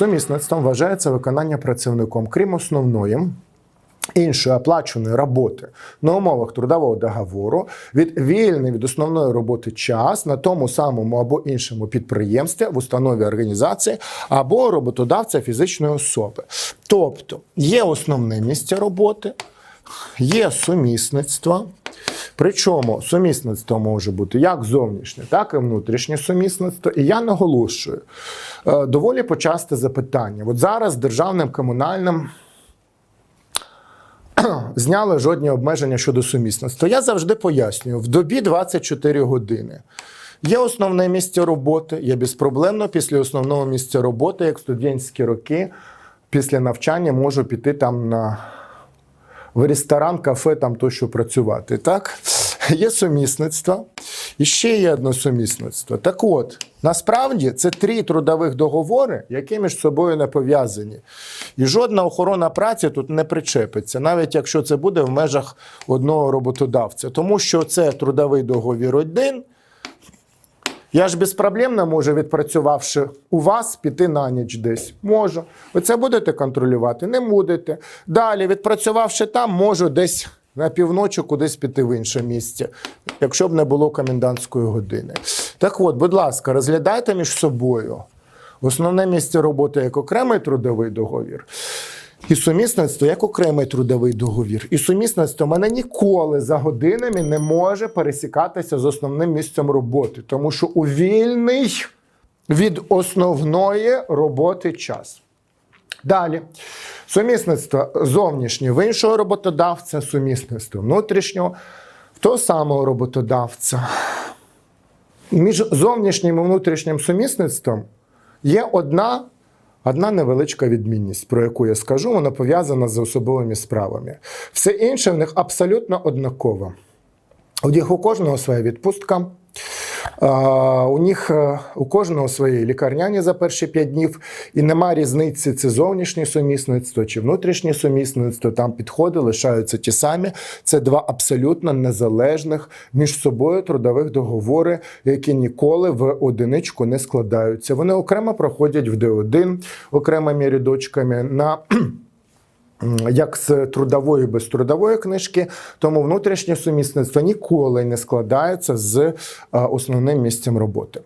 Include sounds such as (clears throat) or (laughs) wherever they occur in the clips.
сумісництвом вважається виконання працівником, крім основної. Іншої оплачуваної роботи на умовах трудового договору від вільний від основної роботи час на тому самому або іншому підприємстві в установі організації або роботодавця фізичної особи. Тобто є основне місце роботи, є сумісництво. Причому сумісництво може бути як зовнішнє, так і внутрішнє сумісництво. І я наголошую е, доволі почасте запитання. От зараз державним комунальним (clears throat) зняли жодні обмеження щодо сумісництва. Я завжди пояснюю: в добі 24 години. Є основне місце роботи, я безпроблемно після основного місця роботи, як студентські роки, після навчання можу піти там на в ресторан, кафе, там тощо працювати. Так? Є сумісництво. І ще є одне сумісництво. Так от, насправді це три трудових договори, які між собою не пов'язані. І жодна охорона праці тут не причепиться, навіть якщо це буде в межах одного роботодавця. Тому що це трудовий договір один. Я ж безпроблемно можу, відпрацювавши у вас, піти на ніч десь. Можу. Ви це будете контролювати? Не будете. Далі, відпрацювавши там, можу десь на півночі кудись піти в інше місце, якщо б не було комендантської години. Так от, будь ласка, розглядайте між собою основне місце роботи як окремий трудовий договір. І сумісництво як окремий трудовий договір. І сумісництво мене ніколи за годинами не може пересікатися з основним місцем роботи, тому що у вільний від основної роботи час. Далі. Сумісництво зовнішнє в іншого роботодавця, сумісництво внутрішнього в того самого роботодавця. Між зовнішнім і внутрішнім сумісництвом є одна, одна невеличка відмінність, про яку я скажу, вона пов'язана з особовими справами. Все інше в них абсолютно однаково. У них у кожного своя відпустка. У них е, у кожного свої лікарняні за перші п'ять днів, і нема різниці, це зовнішнє сумісництво чи внутрішнє сумісництво. Там підходи лишаються ті самі. Це два абсолютно незалежних між собою трудових договори, які ніколи в одиничку не складаються. Вони окремо проходять в Д1 окремими рядочками на як з трудової без трудової книжки, тому внутрішнє сумісництво ніколи не складається з е, основним місцем роботи.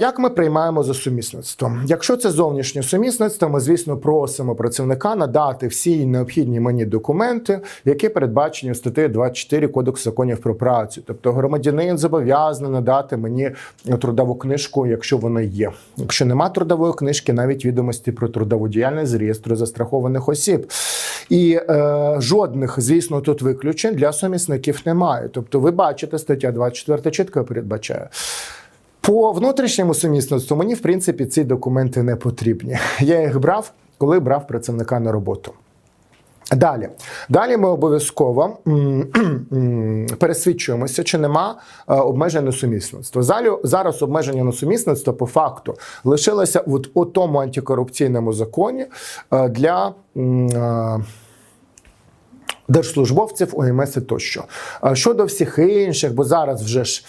Як ми приймаємо за сумісництво? Якщо це зовнішнє сумісництво, ми, звісно, просимо працівника надати всі необхідні мені документи, які передбачені в статті 24 Кодексу законів про працю. Тобто громадянин зобов'язаний надати мені трудову книжку, якщо вона є. Якщо нема трудової книжки, навіть відомості про трудову діяльність з реєстру застрахованих осіб. І е, жодних, звісно, тут виключень для сумісників немає. Тобто, ви бачите, стаття 24 чітко передбачає. По внутрішньому сумісництву мені, в принципі, ці документи не потрібні. (laughs) Я їх брав, коли брав працівника на роботу. Далі, далі ми обов'язково (clears throat) пересвідчуємося, чи нема е, обмежень на сумісництво. Зараз обмеження на сумісництво по факту лишилося от у тому антикорупційному законі е, для. е, Держслужбовців, ОМС тощо. Щодо всіх інших, бо зараз вже ж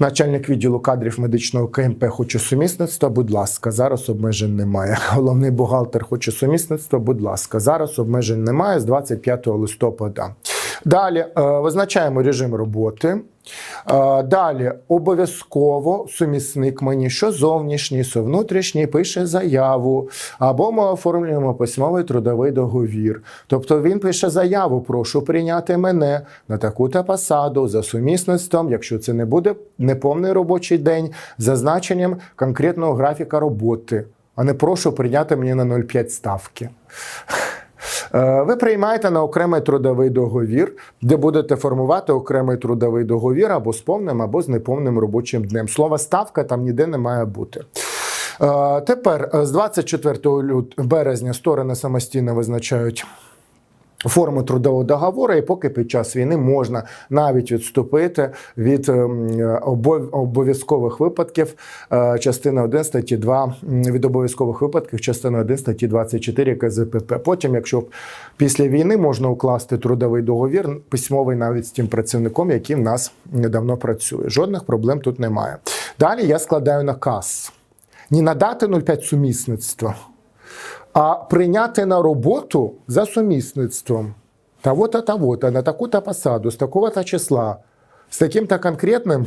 начальник відділу кадрів медичного КМП хоче сумісництва, будь ласка, зараз обмежень немає. (laughs) Головний бухгалтер хоче сумісництва, будь ласка, зараз обмежень немає з 25 листопада. Далі е, визначаємо режим роботи. Е, Далі обов'язково сумісник мені, що зовнішній, що внутрішній, пише заяву, або ми оформлюємо письмовий трудовий договір. Тобто він пише заяву, прошу прийняти мене на таку-то посаду за сумісництвом, якщо це не буде неповний робочий день, з зазначенням конкретного графіка роботи, а не прошу прийняти мені на 0,5 ставки. Е, Ви приймаєте на окремий трудовий договір, де будете формувати окремий трудовий договір або з повним, або з неповним робочим днем. Слово ставка там ніде не має бути. Е, Тепер е, з 24 лют- березня сторони самостійно визначають. Форму трудового договору, і поки під час війни можна навіть відступити від ем, обов'язкових випадків, е, частина 1 статті 2 від обов'язкових випадків, частина 1 статті 24 КЗПП. Потім, якщо після війни можна укласти трудовий договір, письмовий навіть з тим працівником, який в нас недавно працює. Жодних проблем тут немає. Далі я складаю наказ. не надати 0,5 сумісництва, а прийняти на роботу за сумісництвом того-то, того-то, на таку-то посаду, з такого-то числа, з таким-то конкретним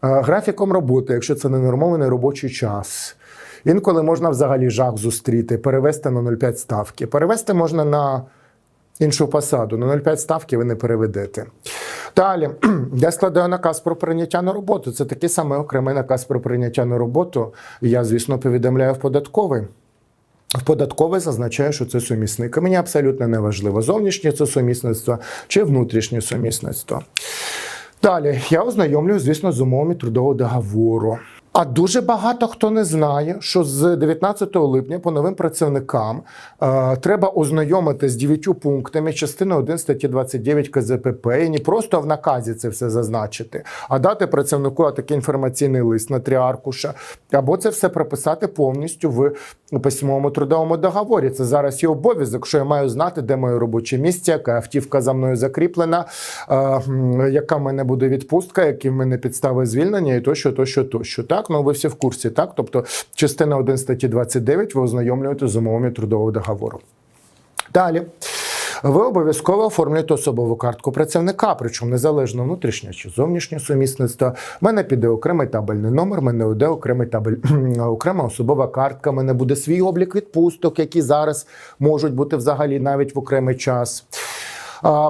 графіком роботи, якщо це не нормований робочий час. Інколи можна взагалі жах зустріти, перевести на 0,5 ставки. Перевести можна на іншу посаду. На 0,5 ставки ви не переведете. Далі, (clears throat) я складаю наказ про прийняття на роботу. Це такий самий окремий наказ про прийняття на роботу. Я, звісно, повідомляю в податковий. В податкове зазначає, що це сумісник. Мені абсолютно не важливо, зовнішнє це сумісництво чи внутрішнє сумісництво. Далі я ознайомлюю, звісно, з умовами трудового договору. А дуже багато хто не знає, що з 19 липня по новим працівникам е, треба ознайомити з дев'ятью пунктами частини 1 статті 29 КЗПП і не просто в наказі це все зазначити, а дати працівнику такий інформаційний лист на три аркуша, або це все прописати повністю в письмовому трудовому договорі. Це зараз є обов'язок, що я маю знати, де моє робоче місце, яка автівка за мною закріплена, е, яка в мене буде відпустка, які в мене підстави звільнення, і тощо, тощо, тощо. Так, ну ви всі в курсі, так? Тобто, частина 1 статті 29 ви ознайомлюєте з умовами трудового договору. Далі. Ви обов'язково оформлюєте особову картку працівника, причому незалежно внутрішнє чи зовнішнє сумісництво. У мене піде окремий табельний номер, в мене буде окремий табель, (clears throat) окрема особова картка. в мене буде свій облік відпусток, які зараз можуть бути взагалі навіть в окремий час.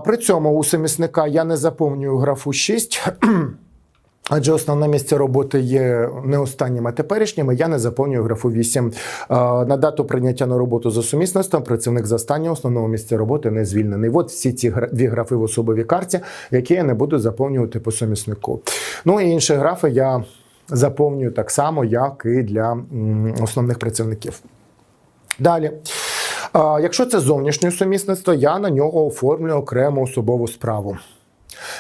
При цьому у сумісника я не заповнюю графу 6. (clears throat) Адже основне місце роботи є не останнім, а теперішнім. Я не заповнюю графу 8. Е, На дату прийняття на роботу за сумісництвом працівник за останнього основного місця роботи не звільнений. От всі ці дві графи в особовій карті, які я не буду заповнювати по суміснику. Ну і інші графи я заповнюю так само, як і для основних працівників. Далі. Якщо це зовнішнє сумісництво, я на нього оформлю окрему особову справу.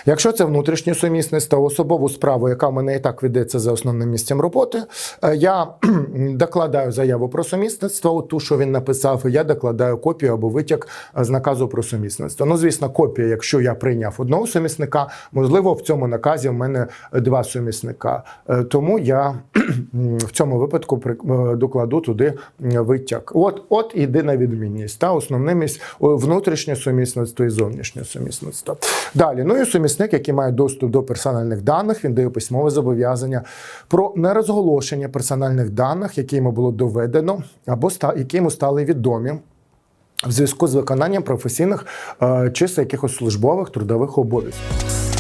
Якщо це внутрішнє сумісництво, особову справу, яка в мене і так ведеться за основним місцем роботи, е, я (clears throat) докладаю заяву про сумісництво, ту, що він написав, і я докладаю копію або витяг з наказу про сумісництво. Ну, звісно, копія, якщо я прийняв одного сумісника, можливо, в цьому наказі в мене два сумісника. Е, Тому я (clears throat) в цьому випадку е, докладу туди витяг. От, от єдина відмінність. Та основне місць внутрішнє сумісництво і зовнішнє сумісництво. Далі, ну і сумісник, який має доступ до персональних даних, він дає письмове зобов'язання про нерозголошення персональних даних, які йому було доведено, або які йому стали відомі. В зв'язку з виконанням професійних е, чи якихось службових трудових обов'язків.